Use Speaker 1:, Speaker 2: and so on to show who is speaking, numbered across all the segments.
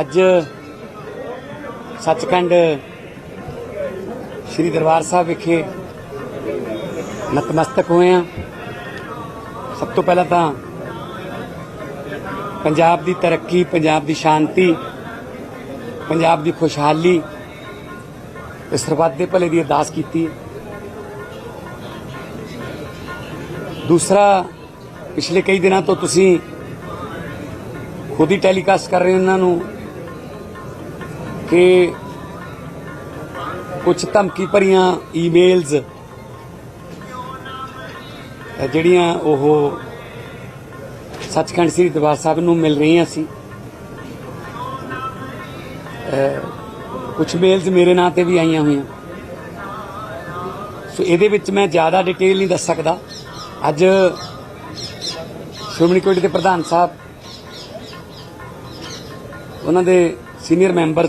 Speaker 1: ਅੱਜ ਸੱਚਖੰਡ ਸ੍ਰੀ ਦਰਬਾਰ ਸਾਹਿਬ ਵਿਖੇ ਨਤਮਸਤਕ ਹੋਏ ਆ ਸਭ ਤੋਂ ਪਹਿਲਾਂ ਤਾਂ ਪੰਜਾਬ ਦੀ ਤਰੱਕੀ, ਪੰਜਾਬ ਦੀ ਸ਼ਾਂਤੀ, ਪੰਜਾਬ ਦੀ ਖੁਸ਼ਹਾਲੀ ਤੇ ਸਰਬੱਤ ਦੇ ਭਲੇ ਦੀ ਅਰਦਾਸ ਕੀਤੀ ਹੈ। ਦੂਸਰਾ, ਪਿਛਲੇ ਕਈ ਦਿਨਾਂ ਤੋਂ ਤੁਸੀਂ ਖੁਦ ਹੀ ਟੈਲੀਕਾਸਟ ਕਰ ਰਹੇ ਹੋ ਇਹਨਾਂ ਨੂੰ। ਕਿ ਕੁਝ ਧਮਕੀ ਭਰੀਆਂ ਈਮੇਲਸ ਜਿਹੜੀਆਂ ਉਹ ਸੱਚਖੰਡ ਸ੍ਰੀ ਦਰਬਾਰ ਸਾਹਿਬ ਨੂੰ ਮਿਲ ਰਹੀਆਂ ਸੀ। ਕੁਝ ਮੇਲਸ ਮੇਰੇ ਨਾਂ ਤੇ ਵੀ ਆਈਆਂ ਹੋਈਆਂ। ਸੋ ਇਹਦੇ ਵਿੱਚ ਮੈਂ ਜ਼ਿਆਦਾ ਡਿਟੇਲ ਨਹੀਂ ਦੱਸ ਸਕਦਾ। ਅੱਜ ਸ਼੍ਰੋਮਣੀ ਕਮੇਟੀ ਦੇ ਪ੍ਰਧਾਨ ਸਾਹਿਬ, ਉਹਨਾਂ ਦੇ ਸੀਨੀਅਰ ਮੈਂਬਰ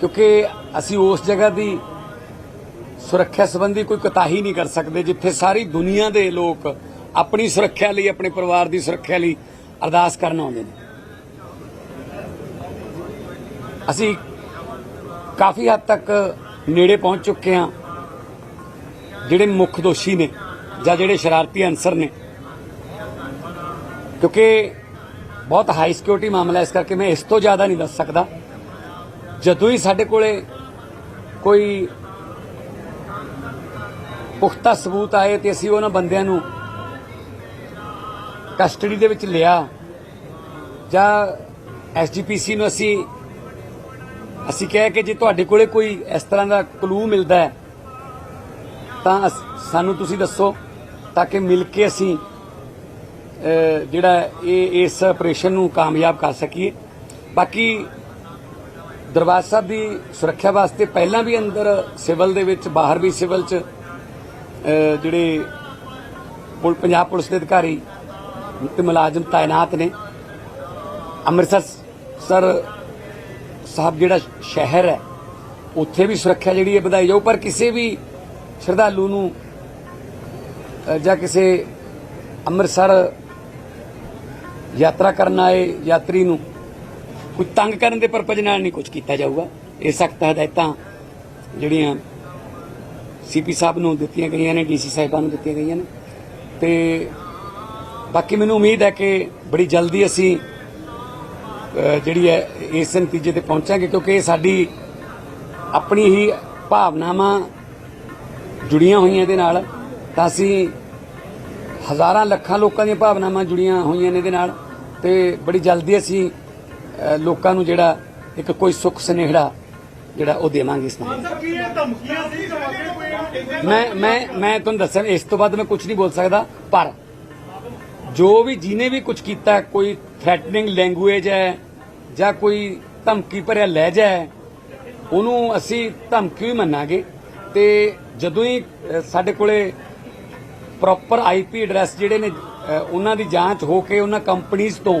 Speaker 1: ਕਿਉਂਕਿ ਅਸੀਂ ਉਸ ਜਗ੍ਹਾ ਦੀ ਸੁਰੱਖਿਆ ਸੰਬੰਧੀ ਕੋਈ ਕਤਾਹੀ ਨਹੀਂ ਕਰ ਸਕਦੇ, ਜਿੱਥੇ ਸਾਰੀ ਦੁਨੀਆ ਦੇ ਲੋਕ ਆਪਣੀ ਸੁਰੱਖਿਆ ਲਈ, ਆਪਣੇ ਪਰਿਵਾਰ ਦੀ ਸੁਰੱਖਿਆ ਲਈ ਅਰਦਾਸ ਕਰਨ ਆਉਂਦੇ ਨੇ। ਅਸੀਂ ਕਾਫੀ ਹੱਦ ਤੱਕ ਨੇੜੇ ਪਹੁੰਚ ਚੁੱਕੇ ਹਾਂ, ਜਿਹੜੇ ਮੁੱਖ ਦੋਸ਼ੀ ਨੇ ਜਾਂ ਜਿਹੜੇ ਸ਼ਰਾਰਤੀ ਅਨਸਰ ਨੇ। ਕਿਉਂਕਿ ਬਹੁਤ ਹਾਈ ਸਿਕਿਉਰਿਟੀ ਮਾਮਲਾ ਇਸ ਕਰਕੇ ਮੈਂ ਇਸ ਤੋਂ ਜ਼ਿਆਦਾ ਨਹੀਂ ਦੱਸ ਸਕਦਾ। ਜਦੋਂ ਹੀ ਸਾਡੇ ਕੋਲੇ ਕੋਈ ਪੁਖਤਾ ਸਬੂਤ ਆਏ ਤੇ ਅਸੀਂ ਉਹਨਾਂ ਬੰਦਿਆਂ ਨੂੰ ਕਸਟਡੀ ਦੇ ਵਿੱਚ ਲਿਆ ਜਾਂ ਐਸਜੀਪੀਸੀ ਨੂੰ ਅਸੀਂ ਅਸੀਂ ਕਿਹਾ ਕਿ ਜੇ ਤੁਹਾਡੇ ਕੋਲੇ ਕੋਈ ਇਸ ਤਰ੍ਹਾਂ ਦਾ ਕਲੂ ਮਿਲਦਾ ਹੈ, ਤਾਂ ਅਸ- ਸਾਨੂੰ ਤੁਸੀਂ ਦੱਸੋ ਤਾਂ ਕਿ ਮਿਲ ਕੇ ਅਸੀਂ ਜਿਹੜਾ ਇਹ, ਇਸ ਆਪਰੇਸ਼ਨ ਨੂੰ ਕਾਮਯਾਬ ਕਰ ਸਕੀਏ। ਬਾਕੀ ਦਰਬਾਰ ਸਾਹਿਬ ਦੀ ਸੁਰੱਖਿਆ ਵਾਸਤੇ ਪਹਿਲਾਂ ਵੀ ਅੰਦਰ ਸਿਵਲ ਦੇ ਵਿੱਚ, ਬਾਹਰ ਵੀ ਸਿਵਲ 'ਚ ਜਿਹੜੇ ਪੁਲ, ਪੰਜਾਬ ਪੁਲਿਸ ਦੇ ਅਧਿਕਾਰੀ ਤੇ ਮੁਲਾਜ਼ਮ ਤਾਇਨਾਤ ਨੇ। ਅੰਮ੍ਰਿਤਸਰ ਸਰ ਸਾਹਿਬ ਜਿਹੜਾ ਸ਼ਹਿਰ ਹੈ, ਉੱਥੇ ਵੀ ਸੁਰੱਖਿਆ ਜਿਹੜੀ ਹੈ ਵਧਾਈ ਜਾਊ, ਪਰ ਕਿਸੇ ਵੀ ਸ਼ਰਧਾਲੂ ਨੂੰ ਜਾਂ ਕਿਸੇ ਅੰਮ੍ਰਿਤਸਰ ਯਾਤਰਾ ਕਰਨ ਆਏ ਯਾਤਰੀ ਨੂੰ ਕੋਈ ਤੰਗ ਕਰਨ ਦੇ ਪਰਪਸ ਨਾਲ ਨਹੀਂ ਕੁਝ ਕੀਤਾ ਜਾਊਗਾ। ਇਹ ਸਖਤ ਹਦਾਇਤਾਂ ਜਿਹੜੀਆਂ ਸੀਪੀ ਸਾਹਿਬ ਨੂੰ ਦਿੱਤੀਆਂ ਗਈਆਂ ਨੇ ਡੀਸੀ ਸਾਹਿਬਾਂ ਨੂੰ ਦਿੱਤੀਆਂ ਗਈਆਂ ਨੇ। ਤੇ ਬਾਕੀ ਮੈਨੂੰ ਉਮੀਦ ਹੈ ਕਿ ਬੜੀ ਜਲਦੀ ਅਸੀਂ ਜਿਹੜੀ ਹੈ, ਇਸ ਨਤੀਜੇ ਤੇ ਪਹੁੰਚਾਂਗੇ, ਕਿਉਂਕਿ ਇਹ ਸਾਡੀ ਆਪਣੀ ਹੀ ਭਾਵਨਾਵਾਂ ਜੁੜੀਆਂ ਹੋਈਆਂ ਇਹਦੇ ਨਾਲ। ਤਾਂ ਅਸੀਂ ਹਜ਼ਾਰਾਂ ਲੱਖਾਂ ਲੋਕਾਂ ਦੀਆਂ ਭਾਵਨਾਵਾਂ ਜੁੜੀਆਂ ਹੋਈਆਂ ਨੇ ਇਹਦੇ ਨਾਲ। ਤੇ ਬੜੀ ਜਲਦੀ ਅਸੀਂ ਲੋਕਾਂ ਨੂੰ ਜਿਹੜਾ ਇੱਕ ਕੋਈ ਸੁੱਖ ਸੁਨੇਹੜਾ ਜਿਹੜਾ ਉਹ ਦੇਵਾਂਗੇ ਇਸ ਨਾਲ। ਮੈਂ ਮੈਂ ਮੈਂ ਤੁਹਾਨੂੰ ਦੱਸਾਂ ਇਸ ਤੋਂ ਬਾਅਦ ਮੈਂ ਕੁਝ ਨਹੀਂ ਬੋਲ ਸਕਦਾ ਪਰ ਜੋ ਵੀ ਜਿਹਨੇ ਵੀ ਕੁਝ ਕੀਤਾ ਕੋਈ ਥ੍ਰੈਟਨਿੰਗ ਲੈਂਗੁਏਜ ਹੈ ਜਾਂ ਕੋਈ ਧਮਕੀ ਭਰਿਆ ਲਹਿਜਾ ਹੈ ਉਹਨੂੰ ਅਸੀਂ ਧਮਕੀ ਹੀ ਮੰਨਾਂਗੇ ਤੇ ਜਦੋਂ ਹੀ ਸਾਡੇ ਕੋਲੇ ਪ੍ਰੋਪਰ ਆਈਪੀ ਐਡਰੈਸ ਜਿਹੜੇ ਨੇ ਉਹਨਾਂ ਦੀ ਜਾਂਚ ਹੋ ਕੇ ਉਹਨਾਂ ਕੰਪਨੀਆਂ ਤੋਂ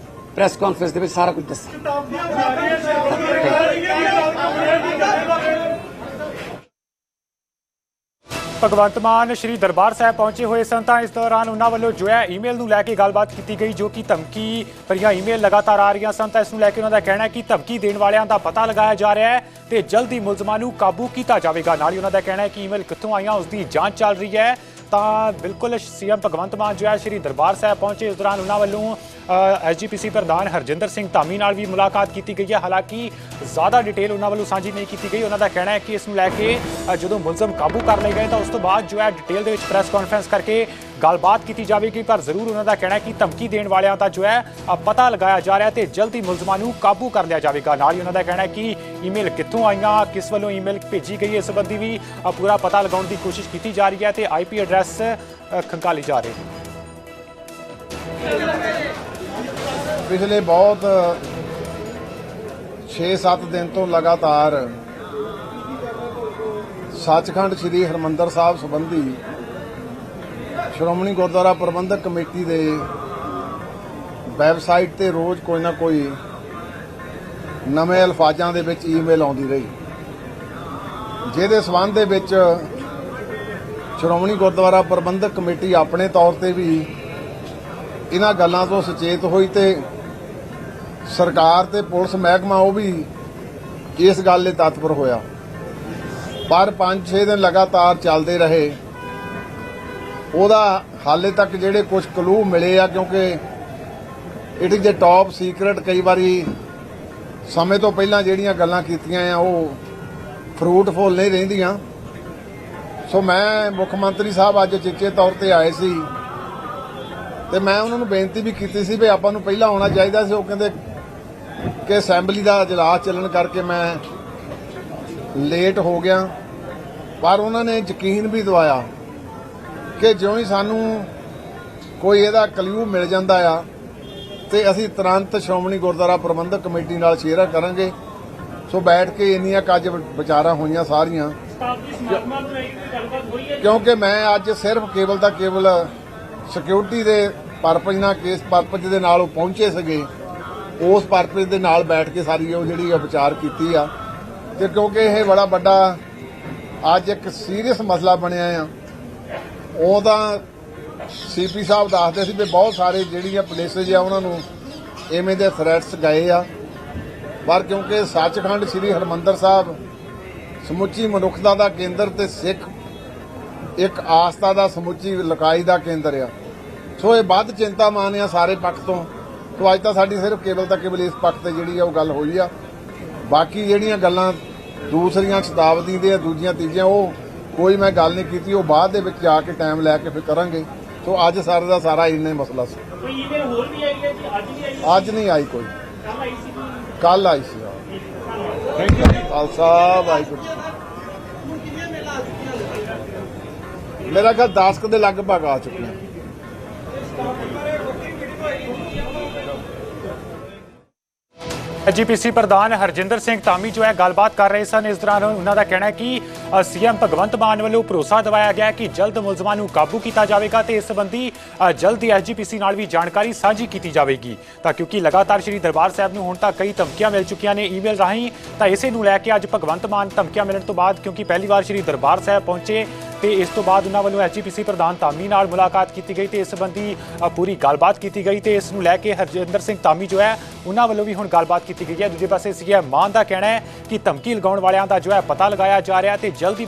Speaker 1: ਪ੍ਰੈਸ ਕਾਨਫਰੰਸ ਦੇ ਵਿੱਚ ਸਾਰਾ ਕੁਝ ਦੱਸਾਂਗੇ
Speaker 2: ਭਗਵੰਤ ਮਾਨ ਸ਼੍ਰੀ ਦਰਬਾਰ ਸਾਹਿਬ ਪਹੁੰਚੇ ਹੋਏ ਸਨ ਤਾਂ ਇਸ ਦੌਰਾਨ ਉਹਨਾਂ ਵੱਲੋਂ ਜੋ ਹੈ ਈਮੇਲ ਨੂੰ ਲੈ ਕੇ ਗੱਲਬਾਤ ਕੀਤੀ ਗਈ, ਜੋ ਕਿ ਧਮਕੀ ਭਰੀਆਂ ਈਮੇਲ ਲਗਾਤਾਰ ਆ ਰਹੀਆਂ ਸਨ ਤਾਂ ਇਸ ਨੂੰ ਲੈ ਕੇ ਉਹਨਾਂ ਦਾ ਕਹਿਣਾ ਹੈ ਕਿ ਧਮਕੀ ਦੇਣ ਵਾਲਿਆਂ ਦਾ ਪਤਾ ਲਗਾਇਆ ਜਾ ਰਿਹਾ ਹੈ ਤੇ ਜਲਦੀ ਮੁਲਜ਼ਮਾਂ ਨੂੰ ਕਾਬੂ ਕੀਤਾ ਜਾਵੇਗਾ। ਨਾਲ ਹੀ ਉਹਨਾਂ ਦਾ ਕਹਿਣਾ ਹੈ ਕਿ ਈਮੇਲ ਕਿੱਥੋਂ ਆਈਆਂ ਉਸ ਦੀ ਜਾਂਚ ਚੱਲ ਰਹੀ ਹੈ। ਤਾਂ ਬਿਲਕੁਲ ਸੀਐਮ ਭਗਵੰਤ ਮਾਨ ਜੋ ਹੈ ਸ਼੍ਰੀ ਦਰਬਾਰ ਸਾਹਿਬ ਪਹੁੰਚੇ। ਇਸ ਦੌਰਾਨ ਉਹਨਾਂ ਵੱਲੋਂ ਐਸਜੀਪੀਸੀ ਪ੍ਰਧਾਨ ਹਰਜਿੰਦਰ ਸਿੰਘ ਧਾਮੀ ਨਾਲ ਵੀ ਮੁਲਾਕਾਤ ਕੀਤੀ ਗਈ ਹੈ। ਹਾਲਾਂਕਿ ਜ਼ਿਆਦਾ ਡਿਟੇਲ ਉਹਨਾਂ ਵੱਲੋਂ ਸਾਂਝੀ ਨਹੀਂ ਕੀਤੀ ਗਈ। ਉਹਨਾਂ ਦਾ ਕਹਿਣਾ ਹੈ ਕਿ ਇਸ ਨੂੰ ਲੈ ਕੇ ਜਦੋਂ ਮੁਲਜ਼ਮ ਕਾਬੂ ਕਰ ਲਏ ਗਏ ਤਾਂ ਉਸ ਤੋਂ ਬਾਅਦ ਜੋ ਹੈ ਡਿਟੇਲ ਦੇ ਵਿੱਚ ਪ੍ਰੈਸ ਕਾਨਫਰੰਸ ਕਰਕੇ ਗੱਲਬਾਤ ਕੀਤੀ ਜਾਵੇਗੀ ਪਰ ਜ਼ਰੂਰ ਉਹਨਾਂ ਦਾ ਕਹਿਣਾ ਹੈ ਕਿ ਧਮਕੀ ਦੇਣ ਵਾਲਿਆਂ ਦਾ ਜੋ ਹੈ ਪਤਾ ਲਗਾਇਆ ਜਾ ਰਿਹਾ ਤੇ ਜਲਦੀ ਮੁਲਜ਼ਮਾਂ ਨੂੰ ਕਾਬੂ ਕਰ ਲਿਆ ਜਾਵੇਗਾ। ਨਾਲ ਹੀ ਉਹਨਾਂ ਦਾ ਕਹਿਣਾ ਹੈ ਕਿ ਈਮੇਲ ਕਿੱਥੋਂ ਆਈਆਂ ਕਿਸ ਵੱਲੋਂ ਈਮੇਲ ਭੇਜੀ ਗਈ ਇਸ ਸੰਬੰਧੀ ਵੀ ਪੂਰਾ ਪਤਾ ਲਗਾਉਣ ਦੀ ਕੋਸ਼ਿਸ਼ ਕੀਤੀ ਜਾ ਰਹੀ ਹੈ ਤੇ ਆਈਪੀ ਐਡਰੈਸ ਅ, ਖੰਗਾਲੀ ਜਾ ਰਹੀ ਨੇ।
Speaker 3: ਪਿਛਲੇ ਬਹੁਤ 6-7 ਦਿਨ ਤੋਂ ਲਗਾਤਾਰ ਸੱਚਖੰਡ ਸ੍ਰੀ ਹਰਮੰਦਰ ਸਾਹਿਬ ਸੰਬੰਧੀ ਸ਼੍ਰੋਮਣੀ ਗੁਰਦੁਆਰਾ ਪ੍ਰਬੰਧਕ ਕਮੇਟੀ ਦੇ ਵੈਬਸਾਈਟ ਤੇ ਰੋਜ਼ ਕੋਈ ਨਾ ਕੋਈ ਨਵੇਂ ਅਲਫਾਜ਼ਾਂ ਦੇ ਵਿੱਚ ਈਮੇਲ ਆਉਂਦੀ ਰਹੀ। ਜਿਹਦੇ ਸਬੰਧ ਦੇ ਵਿੱਚ ਸ਼੍ਰੋਮਣੀ ਗੁਰਦੁਆਰਾ ਪ੍ਰਬੰਧਕ ਕਮੇਟੀ ਆਪਣੇ ਤੌਰ ਤੇ ਵੀ ਇਹਨਾਂ ਗੱਲਾਂ ਤੋਂ ਸੁਚੇਤ ਹੋਈ ਤੇ ਸਰਕਾਰ ਤੇ ਪੁਲਿਸ ਮਹਿਕਮਾ ਉਹ ਵੀ ਇਸ ਗੱਲ ਲਈ ਤਤਪਰ ਹੋਇਆ। ਪਰ 5-6 ਦਿਨ ਲਗਾਤਾਰ ਚੱਲਦੇ ਰਹੇ। ਉਹਦਾ ਹਾਲੇ ਤੱਕ ਜਿਹੜੇ ਕੁਝ ਕਲੂ ਮਿਲੇ ਆ, ਕਿਉਂਕਿ it is a top secret ਕਈ ਵਾਰੀ ਸਮੇਂ ਤੋਂ ਪਹਿਲਾਂ ਜਿਹੜੀਆਂ ਗੱਲਾਂ ਕੀਤੀਆਂ ਆ, ਉਹ ਫਰੂਟਫੁਲ ਨਹੀਂ ਰਹਿੰਦੀਆਂ। ਸੋ ਮੈਂ ਮੁੱਖ ਮੰਤਰੀ ਸਾਹਿਬ ਅੱਜ ਚਿੱਚੇ ਤੌਰ ਤੇ ਆਏ ਸੀ ਤੇ ਮੈਂ ਉਹਨਾਂ ਨੂੰ ਬੇਨਤੀ ਵੀ ਕੀਤੀ ਸੀ ਵੀ ਆਪਾਂ ਨੂੰ ਪਹਿਲਾਂ ਆਉਣਾ ਚਾਹੀਦਾ ਸੀ। ਉਹ ਕਹਿੰਦੇ ਕਿ ਅਸੈਂਬਲੀ ਦਾ ਇਜਲਾਸ ਚੱਲਣ ਕਰਕੇ ਮੈਂ ਲੇਟ ਹੋ ਗਿਆ, ਪਰ ਉਹਨਾਂ ਨੇ ਯਕੀਨ ਵੀ ਦਵਾਇਆ ਕਿ ਜਿਉਂ ਹੀ ਸਾਨੂੰ ਕੋਈ ਇਹਦਾ ਕਲਿਊ ਮਿਲ ਜਾਂਦਾ ਆ, ਤੇ ਅਸੀਂ ਤੁਰੰਤ ਸ਼੍ਰੋਮਣੀ ਗੁਰਦੁਆਰਾ ਪ੍ਰਬੰਧਕ ਕਮੇਟੀ ਨਾਲ ਸ਼ੇਅਰ ਕਰਾਂਗੇ। ਸੋ ਬੈਠ ਕੇ ਇੰਨੀਆਂ ਕੁ ਅੱਜ ਵਿਚਾਰਾਂ ਹੋਈਆਂ ਸਾਰੀਆਂ। ਕਿਉਂਕਿ ਮੈਂ ਅੱਜ ਸਿਰਫ ਕੇਵਲ ਦਾ ਕੇਵਲ ਸਿਕਿਉਰਿਟੀ ਦੇ ਪਰਪਸ ਨਾਲ ਕੇਸ ਪਰਪਸ ਦੇ ਨਾਲ ਉਹ ਪਹੁੰਚੇ ਸੀਗੇ। ਉਸ ਪਰਪਸ ਦੇ ਨਾਲ ਬੈਠ ਕੇ ਸਾਰੀ ਉਹ ਜਿਹੜੀ ਆ ਵਿਚਾਰ ਕੀਤੀ ਆ। ਤੇ ਕਿਉਂਕਿ ਇਹ ਬੜਾ ਵੱਡਾ ਅੱਜ ਇੱਕ ਸੀਰੀਅਸ ਮਸਲਾ ਬਣਿਆ ਆ। ਉਹ ਤਾਂ ਸੀਪੀ ਸਾਹਿਬ ਦੱਸਦੇ ਸੀ ਵੀ ਬਹੁਤ ਸਾਰੇ ਜਿਹੜੀਆਂ ਪਲੇਸਸ ਆ, ਉਹਨਾਂ ਨੂੰ ਐਵੇਂ ਦੇ ਥ੍ਰੈਟਸ ਗਏ ਆ। ਪਰ ਕਿਉਂਕਿ ਸੱਚਖੰਡ ਸ੍ਰੀ ਹਰਮੰਦਰ ਸਾਹਿਬ ਸਮੁੱਚੀ ਮਨੁੱਖਤਾ ਦਾ ਕੇਂਦਰ ਤੇ ਸਿੱਖ ਇੱਕ ਆਸਥਾ ਦਾ, ਸਮੁੱਚੀ ਲਕਾਈ ਦਾ ਕੇਂਦਰ ਆ। ਸੋ ਇਹ ਵੱਧ ਚਿੰਤਾ ਮਾਨ ਆ ਸਾਰੇ ਪੱਖ ਤੋਂ। ਸੋ ਅੱਜ ਤਾਂ ਸਾਡੀ ਸਿਰਫ ਕੇਵਲ ਤਾਂ ਕੇਵਲ ਇਸ ਪੱਖ ਤੇ ਜਿਹੜੀ ਆ ਉਹ ਗੱਲ ਹੋਈ ਆ। ਬਾਕੀ ਜਿਹੜੀਆਂ ਗੱਲਾਂ ਦੂਸਰੀਆਂ ਸ਼ਤਾਬਦੀ ਦੇ ਦੂਜੀਆਂ ਤੀਜੀਆਂ, ਉਹ ਕੋਈ ਮੈਂ ਗੱਲ ਨਹੀਂ ਕੀਤੀ ਉਹ ਬਾਅਦ ਦੇ ਵਿੱਚ ਜਾ ਕੇ ਟਾਈਮ ਲੈ ਕੇ ਫਿਰ ਕਰਾਂਗੇ। ਸੋ ਅੱਜ ਸਾਰੇ ਦਾ ਸਾਰਾ ਇੰਨਾ ਹੀ ਮਸਲਾ ਸੀ।
Speaker 4: ਕੋਈ ਈਮੇਲ ਹੋਰ ਵੀ ਆਈ ਹੈ ਜੀ? ਅੱਜ ਵੀ ਆਈ
Speaker 3: ਅੱਜ ਨਹੀਂ ਆਈ ਕੋਈ।
Speaker 4: ਕੱਲ ਆਈ ਸੀ?
Speaker 3: ਕੱਲ ਆਈ ਸੀ
Speaker 4: ਥੈਂਕ ਯੂ
Speaker 3: ਖਾਲਸਾ ਵਾਹਿਗੁਰੂ। ਮੇਰਾ ਖਿਆਲ 10 ਕੁ ਦੇ ਲਗਭਗ ਆ ਚੁੱਕੀਆਂ
Speaker 2: ਜੀਪੀਸੀ ਪ੍ਰਧਾਨ ਹਰਜਿੰਦਰ ਸਿੰਘ ਧਾਮੀ ਜੋ ਹੈ ਗੱਲਬਾਤ ਕਰ ਰਹੇ ਸਨ। ਇਸ ਦੌਰਾਨ ਉਹਨਾਂ ਦਾ ਕਹਿਣਾ ਹੈ ਕਿ ਸੀਐਮ ਭਗਵੰਤ ਮਾਨ ਵੱਲੋਂ ਭਰੋਸਾ ਦਿਵਾਇਆ ਗਿਆ ਕਿ ਜਲਦ ਮੁਲਜ਼ਮਾਂ ਨੂੰ ਕਾਬੂ ਕੀਤਾ ਜਾਵੇਗਾ ਤੇ ਇਸ ਸੰਬੰਧੀ ਅ, ਜਲਦ ਹੀ ਐਸਜੀਪੀਸੀ ਨਾਲ ਵੀ ਜਾਣਕਾਰੀ ਸਾਂਝੀ ਕੀਤੀ ਜਾਵੇਗੀ। ਤਾਂ ਕਿਉਂਕਿ ਲਗਾਤਾਰ ਸ਼੍ਰੀ ਦਰਬਾਰ ਸਾਹਿਬ ਨੂੰ ਹੁਣ ਤੱਕ ਕਈ ਧਮਕੀਆਂ ਮਿਲ ਚੁੱਕੀਆਂ ਨੇ ਈਮੇਲ ਰਾਹੀਂ ਤਾਂ ਇਸੇ ਨੂੰ ਲੈ ਕੇ ਅੱਜ ਭਗਵੰਤ ਮਾਨ ਧਮਕੀਆਂ ਮਿਲਣ ਤੋਂ ਬਾਅਦ ਕਿਉਂਕਿ ਪਹਿਲੀ ਵਾਰ ਸ਼੍ਰੀ ਦਰਬਾਰ ਸਾਹਿਬ ਪਹੁੰਚੇ ਤੇ ਇਸ ਤੋਂ ਬਾਅਦ ਉਹਨਾਂ ਵੱਲੋਂ ਐਸਜੀਪੀਸੀ ਪ੍ਰਧਾਨ ਧਾਮੀ ਨਾਲ ਮੁਲਾਕਾਤ ਕੀਤੀ ਗਈ ਤੇ ਇਸ ਸੰਬੰਧੀ ਪੂਰੀ ਗੱਲਬਾਤ ਕੀਤੀ ਗਈ ਤੇ ਇਸ ਨੂੰ ਲੈ ਕੇ ਹਰਜਿੰਦਰ ਸਿੰਘ ਧਾਮੀ ਜੋ ਹੈ, ਉਹਨਾਂ ਵੱਲੋਂ ਵੀ ਹੁਣ ਗੱਲਬਾਤ ਕੀਤੀ ਗਈ ਹੈ। ਦੂਜੇ ਪਾਸੇ ਸੀਐਮ ਮਾਨ ਦਾ ਕਹਿਣਾ ਹੈ ਕਿ ਧਮਕੀ ਲਗਾਉਣ ਵਾਲਿਆਂ ਦਾ ਜੋ ਹੈ ਪਤਾ ਲਗਾਇਆ ਜਾ ਰਿਹਾ ਤੇ ਜਲਦੀ